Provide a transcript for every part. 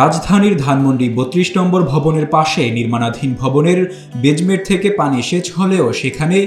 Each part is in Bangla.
রাজধানীর ধানমন্ডি বত্রিশ নম্বর ভবনের পাশে নির্মাণাধীন ভবনের বেজমেট থেকে পানি সেচ হলেও সেখানে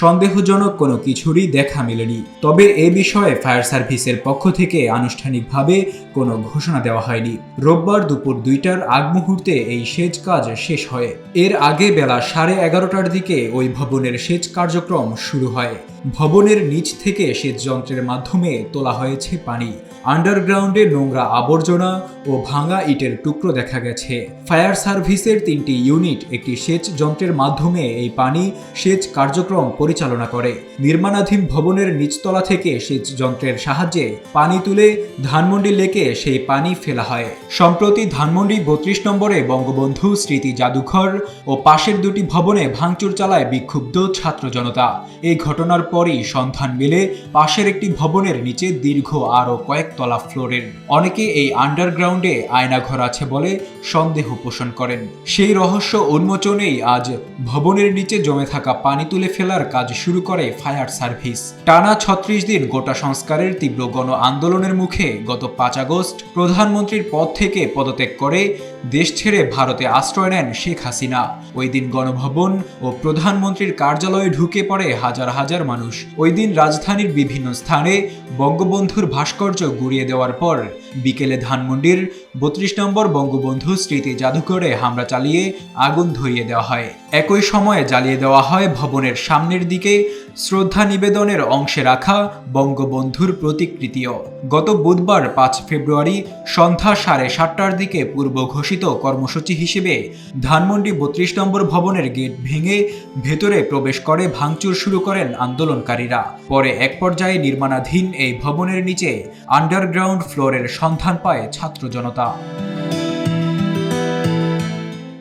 সন্দেহজনক কোনো কিছুরই দেখা মেলেনি। তবে এ বিষয়ে ফায়ার সার্ভিসের পক্ষ থেকে আনুষ্ঠানিকভাবে কোনো ঘোষণা দেওয়া হয়নি। রোববার দুপুর দুইটার আগ মুহূর্তে এই সেচ কাজ শেষ হয়। এর আগে বেলা সাড়ে এগারোটার দিকে ওই ভবনের সেচ কার্যক্রম শুরু হয়। ভবনের নিচ থেকে সেচ যন্ত্রের মাধ্যমে তোলা হয়েছে পানি। আন্ডারগ্রাউন্ডে নোংরা আবর্জনা ও ভাঙা ইটের টুকরো দেখা গেছে। ফায়ার সার্ভিসের তিনটি ইউনিট একটি সেচ যন্ত্রের মাধ্যমে এই পানি সেচ কার্যক্রম পরিচালনা করে। নির্মাণাধীন ভবনের নিচতলা থেকে সেচ যন্ত্রের সাহায্যে পানি তুলে ধানমন্ডি লেকে সেই পানি ফেলা হয়। সম্প্রতি ধানমন্ডি বত্রিশ নম্বরে বঙ্গবন্ধু স্মৃতি জাদুঘর ও পাশের দুটি ভবনে ভাঙচুর চালায় বিক্ষুব্ধ ছাত্র জনতা। এই ঘটনার পরই সন্ধান মিলে পাশের একটি ভবনের নিচে দীর্ঘ আরও কয়েক তলা ফ্লোরের। অনেকে এই আন্ডারগ্রাউন্ডে আয়নাঘর আছে বলে সন্দেহ পোষণ করেন। সেই রহস্য উন্মোচনেই আজ ভবনের নিচে জমে থাকা পানি তুলে ফেলার কাজ শুরু করে ফায়ার সার্ভিস। টানা ছত্রিশ দিন গোটা সংস্কারের তীব্র গণ আন্দোলনের মুখে গত পাঁচ আগস্ট প্রধানমন্ত্রীর পদ থেকে পদত্যাগ করে দেশ ছেড়ে ভারতে আশ্রয় নেন শেখ হাসিনা। ওই দিন গণভবন ও প্রধানমন্ত্রীর কার্যালয়ে ঢুকে পড়ে হাজার হাজার মানুষ। ওই দিন রাজধানীর বিভিন্ন স্থানে বঙ্গবন্ধুর ভাস্কর্য গুড়িয়ে দেওয়ার পর বিকেলে ধানমন্ডির বত্রিশ নম্বর বঙ্গবন্ধু স্মৃতি জাদুঘরে হামলা চালিয়ে আগুন ধরিয়ে দেওয়া হয়। একই সময়ে জ্বালিয়ে দেওয়া হয় ভবনের সামনের দিকে শ্রদ্ধা নিবেদনের অংশে রাখা বঙ্গবন্ধুর প্রতিকৃতিও। গত বুধবার পাঁচ ফেব্রুয়ারি সন্ধ্যা সাড়ে সাতটার দিকে পূর্ব ঘোষিত কর্মসূচি হিসেবে ধানমন্ডি বত্রিশ নম্বর ভবনের গেট ভেঙে ভেতরে প্রবেশ করে ভাঙচুর শুরু করেন আন্দোলনকারীরা। পরে এক পর্যায়ে নির্মাণাধীন এই ভবনের নিচে আন্ডারগ্রাউন্ড ফ্লোরের সন্ধান পায় ছাত্র জনতা।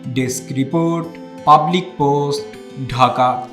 Desk report, public post, Dhaka.